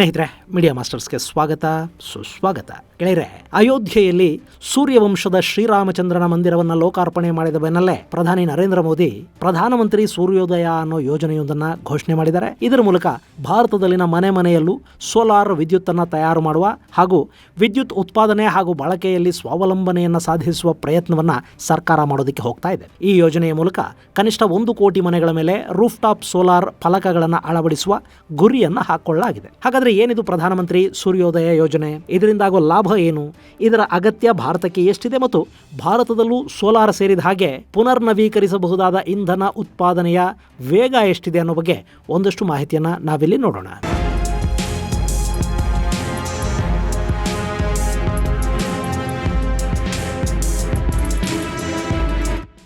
ಸ್ನೇಹಿತರೆ ಮೀಡಿಯಾ ಮಾಸ್ಟರ್ಸ್ಗೆ ಸ್ವಾಗತ, ಸುಸ್ವಾಗತ. ಗೆಳೆಯರೆ, ಅಯೋಧ್ಯೆಯಲ್ಲಿ ಸೂರ್ಯವಂಶದ ಶ್ರೀರಾಮಚಂದ್ರನ ಮಂದಿರವನ್ನ ಲೋಕಾರ್ಪಣೆ ಮಾಡಿದ ಬೆನ್ನಲ್ಲೇ ಪ್ರಧಾನಿ ನರೇಂದ್ರ ಮೋದಿ, ಪ್ರಧಾನಮಂತ್ರಿ ಸೂರ್ಯೋದಯ ಅನ್ನೋ ಯೋಜನೆಯೊಂದನ್ನ ಘೋಷಣೆ ಮಾಡಿದ್ದಾರೆ. ಇದರ ಮೂಲಕ ಭಾರತದಲ್ಲಿನ ಮನೆ ಮನೆಯಲ್ಲೂ ಸೋಲಾರ್ ವಿದ್ಯುತ್ ಅನ್ನ ತಯಾರು ಮಾಡುವ ಹಾಗೂ ವಿದ್ಯುತ್ ಉತ್ಪಾದನೆ ಹಾಗೂ ಬಳಕೆಯಲ್ಲಿ ಸ್ವಾವಲಂಬನೆಯನ್ನ ಸಾಧಿಸುವ ಪ್ರಯತ್ನವನ್ನ ಸರ್ಕಾರ ಮಾಡೋದಕ್ಕೆ ಹೋಗ್ತಾ ಇದೆ. ಈ ಯೋಜನೆಯ ಮೂಲಕ ಕನಿಷ್ಠ ಒಂದು ಕೋಟಿ ಮನೆಗಳ ಮೇಲೆ ರೂಫ್ ಟಾಪ್ ಸೋಲಾರ್ ಫಲಕಗಳನ್ನು ಅಳವಡಿಸುವ ಗುರಿಯನ್ನ ಹಾಕೊಳ್ಳಲಾಗಿದೆ. ಹಾಗಾದ್ರೆ ಏನಿದು ಪ್ರಧಾನಮಂತ್ರಿ ಸೂರ್ಯೋದಯ ಯೋಜನೆ? ಇದರಿಂದಾಗೋ ಲಾಭ ಏನು? ಇದರ ಅಗತ್ಯ ಭಾರತಕ್ಕೆ ಎಷ್ಟಿದೆ ಮತ್ತು ಭಾರತದಲ್ಲೂ ಸೋಲಾರ್ ಸೇರಿದ ಹಾಗೆ ಪುನರ್ನವೀಕರಿಸಬಹುದಾದ ಇಂಧನ ಉತ್ಪಾದನೆಯ ವೇಗ ಎಷ್ಟಿದೆ ಅನ್ನೋ ಬಗ್ಗೆ ಒಂದಷ್ಟು ಮಾಹಿತಿಯನ್ನ ನಾವಿಲ್ಲಿ ನೋಡೋಣ.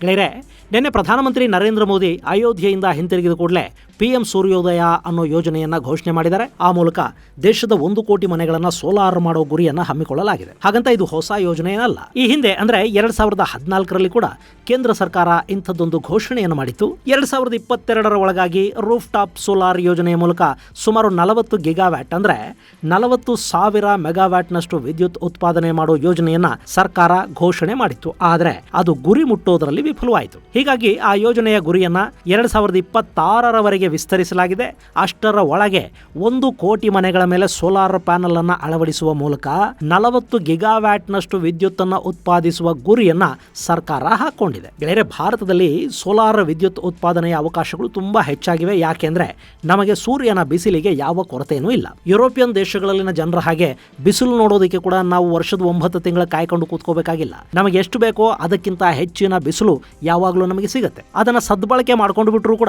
ಗೆಳೆಯರೆ, ನಿನ್ನೆ ಪ್ರಧಾನಮಂತ್ರಿ ನರೇಂದ್ರ ಮೋದಿ ಅಯೋಧ್ಯೆಯಿಂದ ಹಿಂತಿರುಗಿದ ಕೂಡಲೇ ಪಿಎಂ ಸೂರ್ಯೋದಯ ಅನ್ನೋ ಯೋಜನೆಯನ್ನ ಘೋಷಣೆ ಮಾಡಿದ್ದಾರೆ. ಆ ಮೂಲಕ ದೇಶದ ಒಂದು ಕೋಟಿ ಮನೆಗಳನ್ನು ಸೋಲಾರ್ ಮಾಡೋ ಗುರಿಯನ್ನ ಹಮ್ಮಿಕೊಳ್ಳಲಾಗಿದೆ. ಹಾಗಂತ ಇದು ಹೊಸ ಯೋಜನೆ ಏನಲ್ಲ ಈ ಹಿಂದೆ ಅಂದ್ರೆ ಎರಡ್ ಸಾವಿರದ ಹದಿನಾಲ್ಕರಲ್ಲಿ ಕೂಡ ಕೇಂದ್ರ ಸರ್ಕಾರ ಇಂಥದ್ದೊಂದು ಘೋಷಣೆಯನ್ನು ಮಾಡಿತ್ತು. ಎರಡ್ ಸಾವಿರದ ಇಪ್ಪತ್ತೆರಡರ ಒಳಗಾಗಿ ರೂಫ್ ಟಾಪ್ ಸೋಲಾರ್ ಯೋಜನೆಯ ಮೂಲಕ ಸುಮಾರು ನಲವತ್ತು ಗಿಗಾವ್ಯಾಟ್ ಅಂದ್ರೆ ನಲವತ್ತು ಸಾವಿರ ಮೆಗಾವ್ಯಾಟ್ನಷ್ಟು ವಿದ್ಯುತ್ ಉತ್ಪಾದನೆ ಮಾಡೋ ಯೋಜನೆಯನ್ನ ಸರ್ಕಾರ ಘೋಷಣೆ ಮಾಡಿತ್ತು. ಆದರೆ ಅದು ಗುರಿ ಮುಟ್ಟೋದರಲ್ಲಿ ವಿಫಲವಾಯಿತು. ಹೀಗಾಗಿ ಆ ಯೋಜನೆಯ ಗುರಿಯನ್ನ ಎರಡ್ ಸಾವಿರದ ಇಪ್ಪತ್ತಾರರವರೆಗೆ ವಿಸ್ತರಿಸಲಾಗಿದೆ. ಅಷ್ಟರ ಒಳಗೆ ಒಂದು ಕೋಟಿ ಮನೆಗಳ ಮೇಲೆ ಸೋಲಾರ್ ಪ್ಯಾನಲ್ ಅನ್ನು ಅಳವಡಿಸುವ ಮೂಲಕ ನಲವತ್ತು ಗಿಗಾವ್ಯಾಟ್ನಷ್ಟು ವಿದ್ಯುತ್ ಅನ್ನ ಉತ್ಪಾದಿಸುವ ಗುರಿಯನ್ನ ಸರ್ಕಾರ ಹಾಕೊಂಡಿದೆ ಗೆಳೆಯರೆ, ಭಾರತದಲ್ಲಿ ಸೋಲಾರ್ ವಿದ್ಯುತ್ ಉತ್ಪಾದನೆಯ ಅವಕಾಶಗಳು ತುಂಬಾ ಹೆಚ್ಚಾಗಿವೆ. ಯಾಕೆಂದ್ರೆ ನಮಗೆ ಸೂರ್ಯನ ಬಿಸಿಲಿಗೆ ಯಾವ ಕೊರತೆಯೂ ಇಲ್ಲ. ಯುರೋಪಿಯನ್ ದೇಶಗಳಲ್ಲಿನ ಜನರ ಹಾಗೆ ಬಿಸಿಲು ನೋಡೋದಕ್ಕೆ ಕೂಡ ನಾವು ವರ್ಷದ ಒಂಬತ್ತು ತಿಂಗಳ ಕಾಯ್ಕೊಂಡು ಕೂತ್ಕೋಬೇಕಾಗಿಲ್ಲ. ನಮಗೆ ಎಷ್ಟು ಬೇಕೋ ಅದಕ್ಕಿಂತ ಹೆಚ್ಚಿನ ಬಿಸಿಲು ಯಾವಾಗಲೂ ನಮಗೆ ಸಿಗುತ್ತೆ. ಅದನ್ನ ಸದ್ಬಳಕೆ ಮಾಡ್ಕೊಂಡು ಬಿಟ್ರೂ ಕೂಡ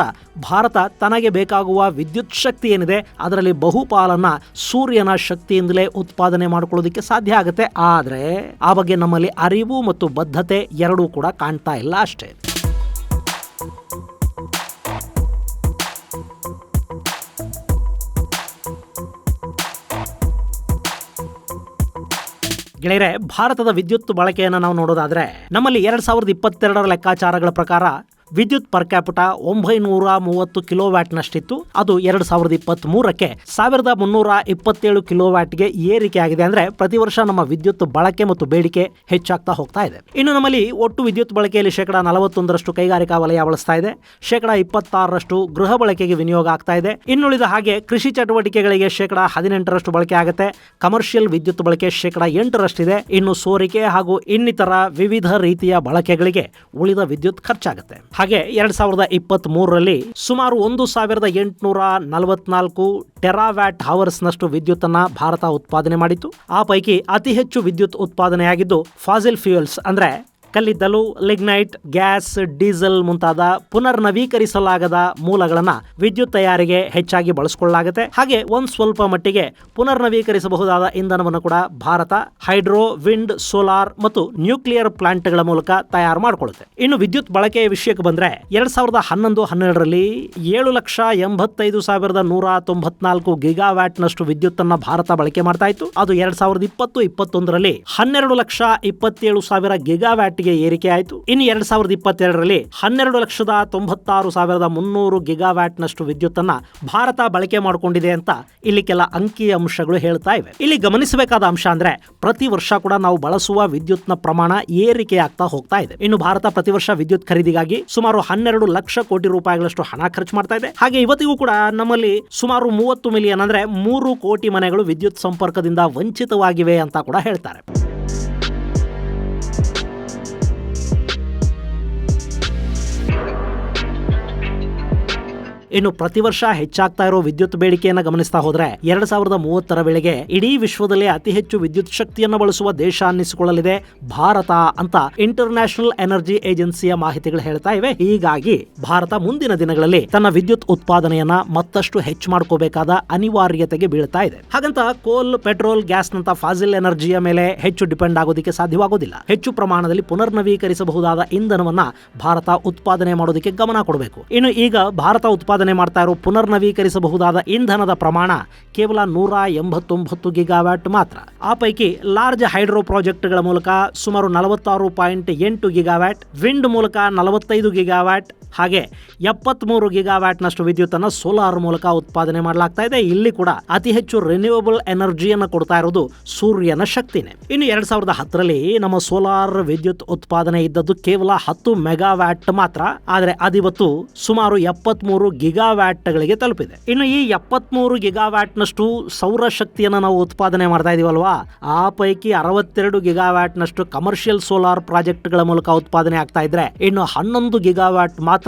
ಭಾರತ ತನಗೆ ಬೇಕಾಗುವ ವಿದ್ಯುತ್ ಶಕ್ತಿ ಏನಿದೆ, ಅದರಲ್ಲಿ ಬಹುಪಾಲನ್ನ ಸೂರ್ಯನ ಶಕ್ತಿಯಿಂದಲೇ ಉತ್ಪಾದನೆ ಮಾಡಿಕೊಳ್ಳೋದಕ್ಕೆ ಸಾಧ್ಯ ಆಗುತ್ತೆ. ಆದರೆ, ಆ ಬಗ್ಗೆ ನಮ್ಮಲ್ಲಿ ಅರಿವು ಮತ್ತು ಬದ್ಧತೆ ಎರಡೂ ಕೂಡ ಕಾಣ್ತಾ ಇಲ್ಲ ಅಷ್ಟೇ. ಗೆಳೆಯರೆ, ಭಾರತದ ವಿದ್ಯುತ್ ಬಳಕೆಯನ್ನು ನಾವು ನೋಡೋದಾದ್ರೆ, ನಮ್ಮಲ್ಲಿ ಎರಡ್ ಸಾವಿರದ ಇಪ್ಪತ್ತೆರಡರ ಲೆಕ್ಕಾಚಾರಗಳ ಪ್ರಕಾರ ವಿದ್ಯುತ್ ಪರ್ ಕ್ಯಾಪಿಟ ಒಂಬೈನೂರ ಮೂವತ್ತು ಕಿಲೋ ವ್ಯಾಟ್ನಷ್ಟಿತ್ತು ಅದು ಎರಡ್ ಸಾವಿರದ ಇಪ್ಪತ್ತ್ ಮೂರಕ್ಕೆ ಸಾವಿರದ ಮುನ್ನೂರ ಇಪ್ಪತ್ತೇಳು ಕಿಲೋ ವ್ಯಾಟ್ಗೆ ಏರಿಕೆ ಆಗಿದೆ ಅಂದ್ರೆ ಪ್ರತಿ ವರ್ಷ ನಮ್ಮ ವಿದ್ಯುತ್ ಬಳಕೆ ಮತ್ತು ಬೇಡಿಕೆ ಹೆಚ್ಚಾಗ್ತಾ ಹೋಗ್ತಾ ಇದೆ. ಇನ್ನು ನಮ್ಮಲ್ಲಿ ಒಟ್ಟು ವಿದ್ಯುತ್ ಬಳಕೆಯಲ್ಲಿ ಶೇಕಡ ನಲವತ್ತೊಂದರಷ್ಟು ಕೈಗಾರಿಕಾ ವಲಯ ಬಳಸ್ತಾ ಇದೆ. ಶೇಕಡ ಇಪ್ಪತ್ತಾರರಷ್ಟು ಗೃಹ ಬಳಕೆಗೆ ವಿನಿಯೋಗ ಆಗ್ತಾ ಇದೆ. ಇನ್ನುಳಿದ ಹಾಗೆ ಕೃಷಿ ಚಟುವಟಿಕೆಗಳಿಗೆ ಶೇಕಡ ಹದಿನೆಂಟರಷ್ಟು ಬಳಕೆ ಆಗುತ್ತೆ. ಕಮರ್ಷಿಯಲ್ ವಿದ್ಯುತ್ ಬಳಕೆ ಶೇಕಡ ಎಂಟರಷ್ಟಿದೆ. ಇನ್ನು ಸೋರಿಕೆ ಹಾಗೂ ಇನ್ನಿತರ ವಿವಿಧ ರೀತಿಯ ಬಳಕೆಗಳಿಗೆ ಉಳಿದ ವಿದ್ಯುತ್ ಖರ್ಚಾಗುತ್ತೆ. ಹಾಗೆ ಎರಡ್ ಸಾವಿರದ ಇಪ್ಪತ್ತ್ ಮೂರರಲ್ಲಿ ಸುಮಾರು ಒಂದು ಸಾವಿರದ ಎಂಟುನೂರ ನಲವತ್ನಾಲ್ಕು ಟೆರಾವ್ಯಾಟ್ ಹವರ್ಸ್ನಷ್ಟು ವಿದ್ಯುತ್ತನ್ನ ಭಾರತ ಉತ್ಪಾದನೆ ಮಾಡಿತ್ತು. ಆ ಪೈಕಿ ಅತಿ ಹೆಚ್ಚು ವಿದ್ಯುತ್ ಉತ್ಪಾದನೆಯಾಗಿದ್ದು ಫಾಸಿಲ್ ಫ್ಯೂಯಲ್ಸ್ ಅಂದ್ರೆ ಕಲ್ಲಿದ್ದಲು, ಲಿಗ್ನೈಟ್, ಗ್ಯಾಸ್, ಡೀಸೆಲ್ ಮುಂತಾದ ಪುನರ್ನವೀಕರಿಸಲಾಗದ ಮೂಲಗಳನ್ನು ವಿದ್ಯುತ್ ತಯಾರಿಗೆ ಹೆಚ್ಚಾಗಿ ಬಳಸಿಕೊಳ್ಳಲಾಗುತ್ತೆ. ಹಾಗೆ ಒಂದು ಸ್ವಲ್ಪ ಮಟ್ಟಿಗೆ ಪುನರ್ನವೀಕರಿಸಬಹುದಾದ ಇಂಧನವನ್ನು ಕೂಡ ಭಾರತ ಹೈಡ್ರೋ, ವಿಂಡ್, ಸೋಲಾರ್ ಮತ್ತು ನ್ಯೂಕ್ಲಿಯರ್ ಪ್ಲಾಂಟ್ಗಳ ಮೂಲಕ ತಯಾರು ಮಾಡಿಕೊಳ್ಳುತ್ತೆ. ಇನ್ನು ವಿದ್ಯುತ್ ಬಳಕೆಯ ವಿಷಯಕ್ಕೆ ಬಂದ್ರೆ ಎರಡ್ ಸಾವಿರದ ಹನ್ನೊಂದು, ಹನ್ನೆರಡರಲ್ಲಿ ಏಳು ಲಕ್ಷ ಎಂಬತ್ತೈದು ಸಾವಿರದ ನೂರ ತೊಂಬತ್ನಾಲ್ಕು ಗಿಗಾವ್ಯಾಟ್ನಷ್ಟು ವಿದ್ಯುತ್ ಅನ್ನ ಭಾರತ ಬಳಕೆ ಮಾಡ್ತಾ ಇತ್ತು. ಅದು ಎರಡ್ ಸಾವಿರದ ಇಪ್ಪತ್ತು, ಇಪ್ಪತ್ತೊಂದರಲ್ಲಿ ಹನ್ನೆರಡು ಲಕ್ಷ ಇಪ್ಪತ್ತೇಳು ಸಾವಿರ ಗಿಗಾವ್ಯಾಟ್ ಗೆ ಏರಿಕೆ ಆಯಿತು. ಇನ್ನು ಎರಡ್ ಸಾವಿರದ ಇಪ್ಪತ್ತೆರಡರಲ್ಲಿ ಹನ್ನೆರಡು ಲಕ್ಷದ ತೊಂಬತ್ತಾರು ಸಾವಿರದ ಮುನ್ನೂರು ಗಿಗಾವ್ಯಾಟ್ ನಷ್ಟು ವಿದ್ಯುತ್ ಅನ್ನ ಭಾರತ ಬಳಕೆ ಮಾಡಿಕೊಂಡಿದೆ ಅಂತ ಇಲ್ಲಿ ಕೆಲ ಅಂಕಿ ಅಂಶಗಳು ಹೇಳ್ತಾ ಇವೆ. ಇಲ್ಲಿ ಗಮನಿಸಬೇಕಾದ ಅಂಶ ಅಂದ್ರೆ ಪ್ರತಿ ವರ್ಷ ಕೂಡ ನಾವು ಬಳಸುವ ವಿದ್ಯುತ್ನ ಪ್ರಮಾಣ ಏರಿಕೆ ಆಗ್ತಾ ಹೋಗ್ತಾ ಇದೆ. ಇನ್ನು ಭಾರತ ಪ್ರತಿ ವರ್ಷ ವಿದ್ಯುತ್ ಖರೀದಿಗಾಗಿ ಸುಮಾರು ಹನ್ನೆರಡು ಲಕ್ಷ ಕೋಟಿ ರೂಪಾಯಿಗಳಷ್ಟು ಹಣ ಖರ್ಚು ಮಾಡ್ತಾ ಇದೆ. ಹಾಗೆ ಇವತ್ತಿಗೂ ಕೂಡ ನಮ್ಮಲ್ಲಿ ಸುಮಾರು ಮೂವತ್ತು ಮಿಲಿಯನ್ ಅಂದ್ರೆ ಮೂರು ಕೋಟಿ ಮನೆಗಳು ವಿದ್ಯುತ್ ಸಂಪರ್ಕದಿಂದ ವಂಚಿತವಾಗಿವೆ ಅಂತ ಕೂಡ ಹೇಳ್ತಾರೆ. ಇನ್ನು ಪ್ರತಿ ವರ್ಷ ಹೆಚ್ಚಾಗ್ತಾ ಇರೋ ವಿದ್ಯುತ್ ಬೇಡಿಕೆಯನ್ನು ಗಮನಿಸ್ತಾ ಹೋದ್ರೆ ಎರಡ್ ಸಾವಿರದ ಮೂವತ್ತರ ವೇಳೆಗೆ ಇಡೀ ವಿಶ್ವದಲ್ಲೇ ಅತಿ ಹೆಚ್ಚು ವಿದ್ಯುತ್ ಶಕ್ತಿಯನ್ನು ಬಳಸುವ ದೇಶ ಅನ್ನಿಸಿಕೊಳ್ಳಲಿದೆ ಭಾರತ ಅಂತ ಇಂಟರ್ನ್ಯಾಷನಲ್ ಎನರ್ಜಿ ಏಜೆನ್ಸಿಯ ಮಾಹಿತಿಗಳು ಹೇಳ್ತಾ ಇವೆ. ಹೀಗಾಗಿ ಭಾರತ ಮುಂದಿನ ದಿನಗಳಲ್ಲಿ ತನ್ನ ವಿದ್ಯುತ್ ಉತ್ಪಾದನೆಯನ್ನ ಮತ್ತಷ್ಟು ಹೆಚ್ಚು ಮಾಡ್ಕೋಬೇಕಾದ ಅನಿವಾರ್ಯತೆಗೆ ಬೀಳ್ತಾ ಇದೆ. ಹಾಗಂತ ಕೋಲ್, ಪೆಟ್ರೋಲ್, ಗ್ಯಾಸ್ ನಂತ ಫಾಸಿಲ್ ಎನರ್ಜಿಯ ಮೇಲೆ ಹೆಚ್ಚು ಡಿಪೆಂಡ್ ಆಗೋದಕ್ಕೆ ಸಾಧ್ಯವಾಗೋದಿಲ್ಲ. ಹೆಚ್ಚು ಪ್ರಮಾಣದಲ್ಲಿ ಪುನರ್ನವೀಕರಿಸಬಹುದಾದ ಇಂಧನವನ್ನ ಭಾರತ ಉತ್ಪಾದನೆ ಮಾಡೋದಕ್ಕೆ ಗಮನ ಕೊಡಬೇಕು. ಇನ್ನು ಈಗ ಭಾರತ ಉತ್ಪಾದನೆ ಉತ್ಪಾದನೆ ಮಾಡ್ತಾ ಇರೋ ಪುನರ್ನವೀಕರಿಸಬಹುದಾದ ಇಂಧನದ ಪ್ರಮಾಣ ಕೇವಲ ನೂರ ಎಂಬತ್ತೊಂಬತ್ತು ಗಿಗಾವ್ಯಾಟ್ ಮಾತ್ರ. ಆ ಪೈಕಿ ಲಾರ್ಜ್ ಹೈಡ್ರೋ ಪ್ರಾಜೆಕ್ಟ್ಗಳ ಮೂಲಕ ಸುಮಾರು ನಲವತ್ತಾರು ಪಾಯಿಂಟ್ ಎಂಟು ಗಿಗಾವ್ಯಾಟ್, ವಿಂಡ್ ಮೂಲಕ ನಲವತ್ತೈದು ಗಿಗಾವ್ಯಾಟ್ ಹಾಗೆ ಎಪ್ಪತ್ಮೂರು ಗಿಗಾವ್ಯಾಟ್ನಷ್ಟು ವಿದ್ಯುತ್ತನ್ನು ಸೋಲಾರ್ ಮೂಲಕ ಉತ್ಪಾದನೆ ಮಾಡಲಾಗ್ತಾ ಇದೆ. ಇಲ್ಲಿ ಕೂಡ ಅತಿ ಹೆಚ್ಚು ರಿನ್ಯೂವಬಲ್ ಎನರ್ಜಿಯನ್ನು ಕೊಡ್ತಾ ಇರೋದು ಸೂರ್ಯನ ಶಕ್ತಿನೇ. ಇನ್ನು ಎರಡ್ ಸಾವಿರದ ಹತ್ತರಲ್ಲಿ ನಮ್ಮ ಸೋಲಾರ್ ವಿದ್ಯುತ್ ಉತ್ಪಾದನೆ ಇದ್ದದ್ದು ಕೇವಲ ಹತ್ತು ಮೆಗಾವ್ಯಾಟ್ ಮಾತ್ರ. ಆದರೆ ಅದಿವತ್ತು ಸುಮಾರು ಎಪ್ಪತ್ಮೂರು ಗಿಗಾವ್ಯಾಟ್ಗಳಿಗೆ ತಲುಪಿದೆ. ಇನ್ನು ಈ ಎಪ್ಪತ್ಮೂರು ಗಿಗಾವ್ಯಾಟ್ನಷ್ಟು ಸೌರಶಕ್ತಿಯನ್ನು ನಾವು ಉತ್ಪಾದನೆ ಮಾಡ್ತಾ ಇದೀವಲ್ವಾ? ಆ ಪೈಕಿ ಅರವತ್ತೆರಡು ಗಿಗಾವ್ಯಾಟ್ನಷ್ಟು ಕಮರ್ಷಿಯಲ್ ಸೋಲಾರ್ ಪ್ರಾಜೆಕ್ಟ್ಗಳ ಮೂಲಕ ಉತ್ಪಾದನೆ ಆಗ್ತಾ ಇದ್ರೆ ಇನ್ನು ಹನ್ನೊಂದು ಗಿಗಾವ್ಯಾಟ್ ಮಾತ್ರ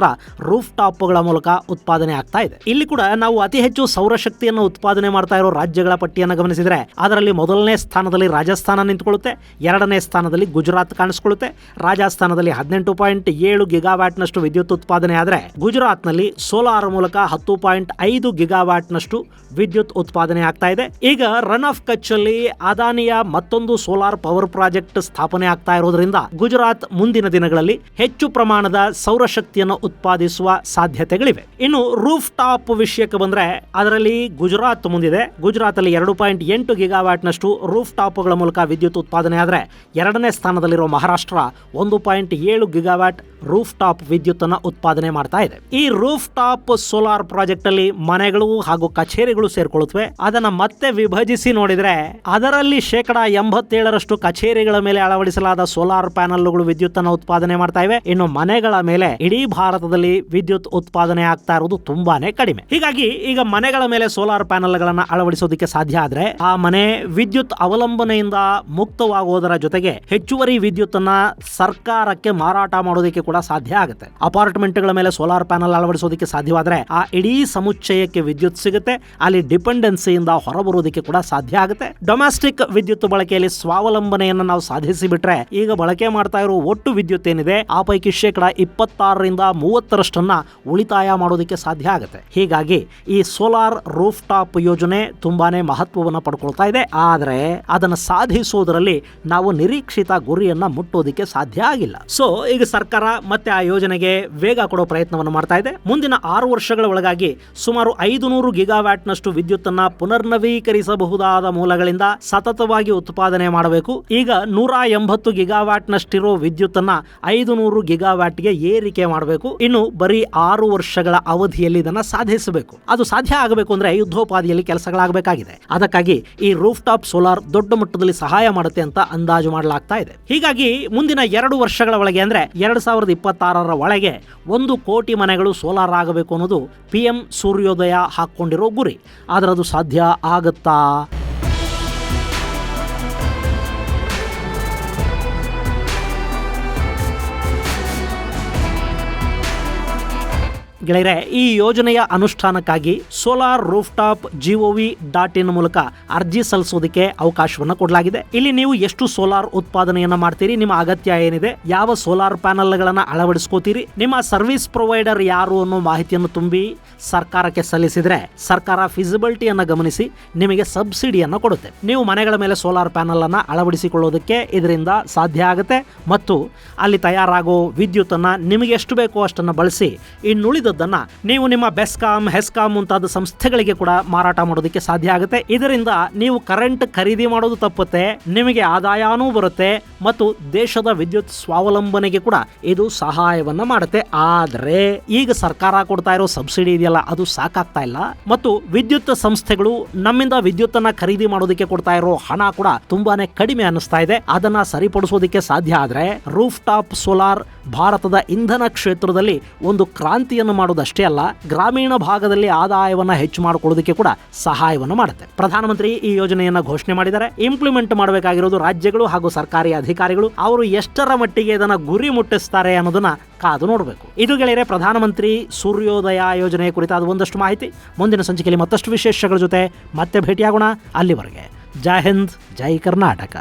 ರೂಫ್ ಟಾಪ್ಗಳ ಮೂಲಕ ಉತ್ಪಾದನೆ ಆಗ್ತಾ ಇದೆ. ಇಲ್ಲಿ ಕೂಡ ನಾವು ಅತಿ ಹೆಚ್ಚು ಸೌರಶಕ್ತಿಯನ್ನು ಉತ್ಪಾದನೆ ಮಾಡ್ತಾ ಇರೋ ರಾಜ್ಯಗಳ ಪಟ್ಟಿಯನ್ನು ಗಮನಿಸಿದ್ರೆ ಅದರಲ್ಲಿ ಮೊದಲನೇ ಸ್ಥಾನದಲ್ಲಿ ರಾಜಸ್ಥಾನ ನಿಂತುಕೊಳ್ಳುತ್ತೆ, ಎರಡನೇ ಸ್ಥಾನದಲ್ಲಿ ಗುಜರಾತ್ ಕಾಣಿಸ್ಕೊಳ್ಳುತ್ತೆ, ರಾಜಸ್ಥಾನದಲ್ಲಿ ಹದಿನೆಂಟು ಪಾಯಿಂಟ್ ಏಳು ಗಿಗಾವ್ಯಾಟ್ನಷ್ಟು ವಿದ್ಯುತ್ ಉತ್ಪಾದನೆ ಆದರೆ ಗುಜರಾತ್ನಲ್ಲಿ ಸೋಲಾರ್ ಮೂಲಕ ಹತ್ತು ಪಾಯಿಂಟ್ ಐದು ಗಿಗಾವ್ಯಾಟ್ನಷ್ಟು ವಿದ್ಯುತ್ ಉತ್ಪಾದನೆ ಆಗ್ತಾ ಇದೆ. ಈಗ ರನ್ ಆಫ್ ಕಚ್ ಅಲ್ಲಿ ಅದಾನಿಯ ಮತ್ತೊಂದು ಸೋಲಾರ್ ಪವರ್ ಪ್ರಾಜೆಕ್ಟ್ ಸ್ಥಾಪನೆ ಆಗ್ತಾ ಇರೋದ್ರಿಂದ ಗುಜರಾತ್ ಮುಂದಿನ ದಿನಗಳಲ್ಲಿ ಹೆಚ್ಚು ಪ್ರಮಾಣದ ಸೌರಶಕ್ತಿಯನ್ನು ಉತ್ಪಾದಿಸುವ ಸಾಧ್ಯತೆಗಳಿವೆ. ಇನ್ನು ರೂಫ್ ಟಾಪ್ ವಿಷಯಕ್ಕೆ ಬಂದ್ರೆ ಅದರಲ್ಲಿ ಗುಜರಾತ್ ಮುಂದಿದೆ. ಗುಜರಾತ್ ಅಲ್ಲಿ ಎರಡು ಪಾಯಿಂಟ್ ಎಂಟು ಗಿಗಾವ್ಯಾಟ್ನಷ್ಟು ರೂಫ್ ಟಾಪ್ಗಳ ಮೂಲಕ ವಿದ್ಯುತ್ ಉತ್ಪಾದನೆ ಆದರೆ ಎರಡನೇ ಸ್ಥಾನದಲ್ಲಿರುವ ಮಹಾರಾಷ್ಟ್ರ ಒಂದು ಪಾಯಿಂಟ್ ಏಳು ಗಿಗಾವ್ಯಾಟ್ ರೂಫ್ ಟಾಪ್ ವಿದ್ಯುತ್ ಅನ್ನು ಉತ್ಪಾದನೆ ಮಾಡ್ತಾ ಇದೆ. ಈ ರೂಫ್ ಟಾಪ್ ಸೋಲಾರ್ ಪ್ರಾಜೆಕ್ಟ್ ಅಲ್ಲಿ ಮನೆಗಳು ಹಾಗೂ ಕಚೇರಿಗಳು ಸೇರ್ಕೊಳ್ಳುತ್ತವೆ. ಅದನ್ನ ಮತ್ತೆ ವಿಭಜಿಸಿ ನೋಡಿದ್ರೆ ಅದರಲ್ಲಿ ಶೇಕಡ ಎಂಬತ್ತೇಳರಷ್ಟು ಕಚೇರಿಗಳ ಮೇಲೆ ಅಳವಡಿಸಲಾದ ಸೋಲಾರ್ ಪ್ಯಾನಲ್ಗಳು ವಿದ್ಯುತ್ ಅನ್ನು ಉತ್ಪಾದನೆ ಮಾಡ್ತಾ ಇವೆ. ಇನ್ನು ಮನೆಗಳ ಮೇಲೆ ಇಡೀ ಭಾರತದಲ್ಲಿ ವಿದ್ಯುತ್ ಉತ್ಪಾದನೆ ಆಗ್ತಾ ಇರುವುದು ತುಂಬಾನೇ ಕಡಿಮೆ. ಹೀಗಾಗಿ ಈಗ ಮನೆಗಳ ಮೇಲೆ ಸೋಲಾರ್ ಪ್ಯಾನೆಲ್ ಗಳನ್ನ ಅಳವಡಿಸೋದಕ್ಕೆ ಸಾಧ್ಯ ಆದ್ರೆ ಆ ಮನೆ ವಿದ್ಯುತ್ ಅವಲಂಬನೆಯಿಂದ ಮುಕ್ತವಾಗುವುದರ ಜೊತೆಗೆ ಹೆಚ್ಚುವರಿ ವಿದ್ಯುತ್ ಅನ್ನ ಸರ್ಕಾರಕ್ಕೆ ಮಾರಾಟ ಮಾಡೋದಕ್ಕೆ ಕೂಡ ಸಾಧ್ಯ ಆಗುತ್ತೆ. ಅಪಾರ್ಟ್ಮೆಂಟ್ಗಳ ಮೇಲೆ ಸೋಲಾರ್ ಪ್ಯಾನಲ್ ಅಳವಡಿಸೋದಕ್ಕೆ ಸಾಧ್ಯವಾದ್ರೆ ಆ ಇಡೀ ಸಮುಚ್ಚಯಕ್ಕೆ ವಿದ್ಯುತ್ ಸಿಗುತ್ತೆ, ಅಲ್ಲಿ ಡಿಪೆಂಡೆನ್ಸಿಯಿಂದ ಹೊರಬರುವುದಕ್ಕೆ ಕೂಡ ಸಾಧ್ಯ ಆಗುತ್ತೆ. ಡೊಮೆಸ್ಟಿಕ್ ವಿದ್ಯುತ್ ಬಳಕೆಯಲ್ಲಿ ಸ್ವಾವಲಂಬನೆಯನ್ನು ನಾವು ಸಾಧಿಸಿ ಬಿಟ್ರೆ ಈಗ ಬಳಕೆ ಮಾಡ್ತಾ ಇರೋ ಒಟ್ಟು ವಿದ್ಯುತ್ ಏನಿದೆ, ಆ ಪೈಕಿ ಶೇಕಡ ಇಪ್ಪತ್ತಾರರಿಂದ ಮೂವತ್ತರಷ್ಟನ್ನ ಉಳಿತಾಯ ಮಾಡೋದಕ್ಕೆ ಸಾಧ್ಯ ಆಗುತ್ತೆ. ಹೀಗಾಗಿ ಈ ಸೋಲಾರ್ ರೂಫ್ ಟಾಪ್ ಯೋಜನೆ ತುಂಬಾನೇ ಮಹತ್ವವನ್ನು ಪಡ್ಕೊಳ್ತಾ ಇದೆ. ಆದರೆ ಅದನ್ನು ಸಾಧಿಸುವುದರಲ್ಲಿ ನಾವು ನಿರೀಕ್ಷಿತ ಗುರಿಯನ್ನು ಮುಟ್ಟೋದಕ್ಕೆ ಸಾಧ್ಯ ಆಗಿಲ್ಲ. ಸೊ ಈಗ ಸರ್ಕಾರ ಮತ್ತೆ ಆ ಯೋಜನೆಗೆ ವೇಗ ಕೊಡೋ ಪ್ರಯತ್ನವನ್ನು ಮಾಡ್ತಾ ಇದೆ. ಮುಂದಿನ ಆರು ವರ್ಷಗಳ ಒಳಗಾಗಿ ಸುಮಾರು ಐದು ನೂರು ಗಿಗಾವ್ಯಾಟ್ನಷ್ಟು ವಿದ್ಯುತ್ತನ್ನು ಪುನರ್ನವೀಕರಿಸಬಹುದಾದ ಮೂಲಗಳಿಂದ ಸತತವಾಗಿ ಉತ್ಪಾದನೆ ಮಾಡಬೇಕು. ಈಗ ನೂರ ಎಂಬತ್ತು ಗಿಗಾವ್ಯಾಟ್ನಷ್ಟಿರೋ ವಿದ್ಯುತ್ತನ್ನು ಐದು ನೂರು ಗಿಗಾವ್ಯಾಟ್ಗೆ ಏರಿಕೆ ಮಾಡಬೇಕು. ಇನ್ನು ಬರೀ ಆರು ವರ್ಷಗಳ ಅವಧಿಯಲ್ಲಿ ಇದನ್ನ ಸಾಧಿಸಬೇಕು. ಅದು ಸಾಧ್ಯ ಆಗಬೇಕು ಅಂದ್ರೆ ಯುದ್ಧೋಪಾದಿಯಲ್ಲಿ ಕೆಲಸಗಳಾಗಬೇಕಾಗಿದೆ. ಅದಕ್ಕಾಗಿ ಈ ರೂಫ್ ಟಾಪ್ ಸೋಲಾರ್ ದೊಡ್ಡ ಮಟ್ಟದಲ್ಲಿ ಸಹಾಯ ಮಾಡುತ್ತೆ ಅಂತ ಅಂದಾಜು ಮಾಡಲಾಗ್ತಾ ಇದೆ. ಹೀಗಾಗಿ ಮುಂದಿನ ಎರಡು ವರ್ಷಗಳ ಒಳಗೆ ಅಂದ್ರೆ ಎರಡ್ ಸಾವಿರದ ಇಪ್ಪತ್ತಾರರ ಒಳಗೆ ಒಂದು ಕೋಟಿ ಮನೆಗಳು ಸೋಲಾರ್ ಆಗಬೇಕು ಅನ್ನೋದು ಪಿ ಎಂ ಸೂರ್ಯೋದಯ ಹಾಕೊಂಡಿರೋ ಗುರಿ. ಆದ್ರೆ ಅದು ಸಾಧ್ಯ ಆಗತ್ತಾ? ಗೆಳೆಯರೆ, ಈ ಯೋಜನೆಯ ಅನುಷ್ಠಾನಕ್ಕಾಗಿ solar roof top GOV dot in ಮೂಲಕ ಅರ್ಜಿ ಸಲ್ಲಿಸೋದಕ್ಕೆ ಅವಕಾಶವನ್ನು ಕೊಡಲಾಗಿದೆ. ಇಲ್ಲಿ ನೀವು ಎಷ್ಟು ಸೋಲಾರ್ ಉತ್ಪಾದನೆಯನ್ನ ಮಾಡ್ತೀರಿ, ನಿಮ್ಮ ಅಗತ್ಯ ಏನಿದೆ, ಯಾವ ಸೋಲಾರ್ ಪ್ಯಾನಲ್ಗಳನ್ನ ಅಳವಡಿಸ್ಕೋತೀರಿ, ನಿಮ್ಮ ಸರ್ವಿಸ್ ಪ್ರೊವೈಡರ್ ಯಾರು ಅನ್ನೋ ಮಾಹಿತಿಯನ್ನು ತುಂಬಿ ಸರ್ಕಾರಕ್ಕೆ ಸಲ್ಲಿಸಿದ್ರೆ ಸರ್ಕಾರ ಫಿಸಿಬಿಲಿಟಿಯನ್ನು ಗಮನಿಸಿ ನಿಮಗೆ ಸಬ್ಸಿಡಿಯನ್ನು ಕೊಡುತ್ತೆ. ನೀವು ಮನೆಗಳ ಮೇಲೆ ಸೋಲಾರ್ ಪ್ಯಾನಲ್ ಅನ್ನು ಅಳವಡಿಸಿಕೊಳ್ಳೋದಕ್ಕೆ ಇದರಿಂದ ಸಾಧ್ಯ ಆಗುತ್ತೆ. ಮತ್ತು ಅಲ್ಲಿ ತಯಾರಾಗೋ ವಿದ್ಯುತ್ತನ್ನ ನಿಮಗೆ ಎಷ್ಟು ಬೇಕೋ ಅಷ್ಟನ್ನು ಬಳಸಿ ಇನ್ನುಳಿದದ್ದನ್ನ ನೀವು ನಿಮ್ಮ ಬೆಸ್ಕಾಂ ಹೆಸ್ಕಾಂ ಮುಂತಾದ ಸಂಸ್ಥೆಗಳಿಗೆ ಕೂಡ ಮಾರಾಟ ಮಾಡೋದಕ್ಕೆ ಸಾಧ್ಯ ಆಗುತ್ತೆ. ಇದರಿಂದ ನೀವು ಕರೆಂಟ್ ಖರೀದಿ ಮಾಡೋದು ತಪ್ಪುತ್ತೆ, ನಿಮಗೆ ಆದಾಯನೂ ಬರುತ್ತೆ ಮತ್ತು ದೇಶದ ವಿದ್ಯುತ್ ಸ್ವಾವಲಂಬನೆಗೆ ಕೂಡ ಇದು ಸಹಾಯವನ್ನ ಮಾಡುತ್ತೆ. ಆದರೆ ಈಗ ಸರ್ಕಾರ ಕೊಡ್ತಾ ಇರೋ ಸಬ್ಸಿಡಿ ಇದೆಯಲ್ಲ, ಅದು ಸಾಕಾಗ್ತಾ ಇಲ್ಲ. ಮತ್ತು ವಿದ್ಯುತ್ ಸಂಸ್ಥೆಗಳು ನಮ್ಮಿಂದ ವಿದ್ಯುತ್ ಅನ್ನ ಖರೀದಿ ಮಾಡೋದಕ್ಕೆ ಕೊಡ್ತಾ ಇರೋ ಹಣ ಕೂಡ ತುಂಬಾನೇ ಕಡಿಮೆ ಅನ್ನಿಸ್ತಾ ಇದೆ. ಅದನ್ನ ಸರಿಪಡಿಸೋದಕ್ಕೆ ಸಾಧ್ಯ ಆದ್ರೆ ರೂಫ್ ಟಾಪ್ ಸೋಲಾರ್ ಭಾರತದ ಇಂಧನ ಕ್ಷೇತ್ರದಲ್ಲಿ ಒಂದು ಕ್ರಾಂತಿಯನ್ನು ಮಾಡೋದಷ್ಟೇ ಅಲ್ಲ, ಗ್ರಾಮೀಣ ಭಾಗದಲ್ಲಿ ಆದಾಯವನ್ನ ಹೆಚ್ಚು ಮಾಡಿಕೊಳ್ಳೋದಕ್ಕೆ ಕೂಡ ಸಹಾಯವನ್ನು ಮಾಡುತ್ತೆ. ಪ್ರಧಾನಮಂತ್ರಿ ಈ ಯೋಜನೆಯನ್ನ ಘೋಷಣೆ ಮಾಡಿದ್ದಾರೆ. ಇಂಪ್ಲಿಮೆಂಟ್ ಮಾಡಬೇಕಾಗಿರೋದು ರಾಜ್ಯಗಳು ಹಾಗೂ ಸರ್ಕಾರಿ ಅಧಿಕಾರಿಗಳು. ಅವರು ಎಷ್ಟರ ಮಟ್ಟಿಗೆ ಇದನ್ನ ಗುರಿ ಮುಟ್ಟಿಸ್ತಾರೆ ಅನ್ನೋದನ್ನ ಕಾದು ನೋಡಬೇಕು. ಇದು ಗೆಳೆಯರೆ, ಪ್ರಧಾನಮಂತ್ರಿ ಸೂರ್ಯೋದಯ ಯೋಜನೆಯ ಕುರಿತಾದ ಒಂದಷ್ಟು ಮಾಹಿತಿ. ಮುಂದಿನ ಸಂಚಿಕೆಯಲ್ಲಿ ಮತ್ತಷ್ಟು ವಿಶೇಷಗಳ ಜೊತೆ ಮತ್ತೆ ಭೇಟಿಯಾಗೋಣ. ಅಲ್ಲಿವರೆಗೆ ಜೈ ಹಿಂದ್, ಜೈ ಕರ್ನಾಟಕ.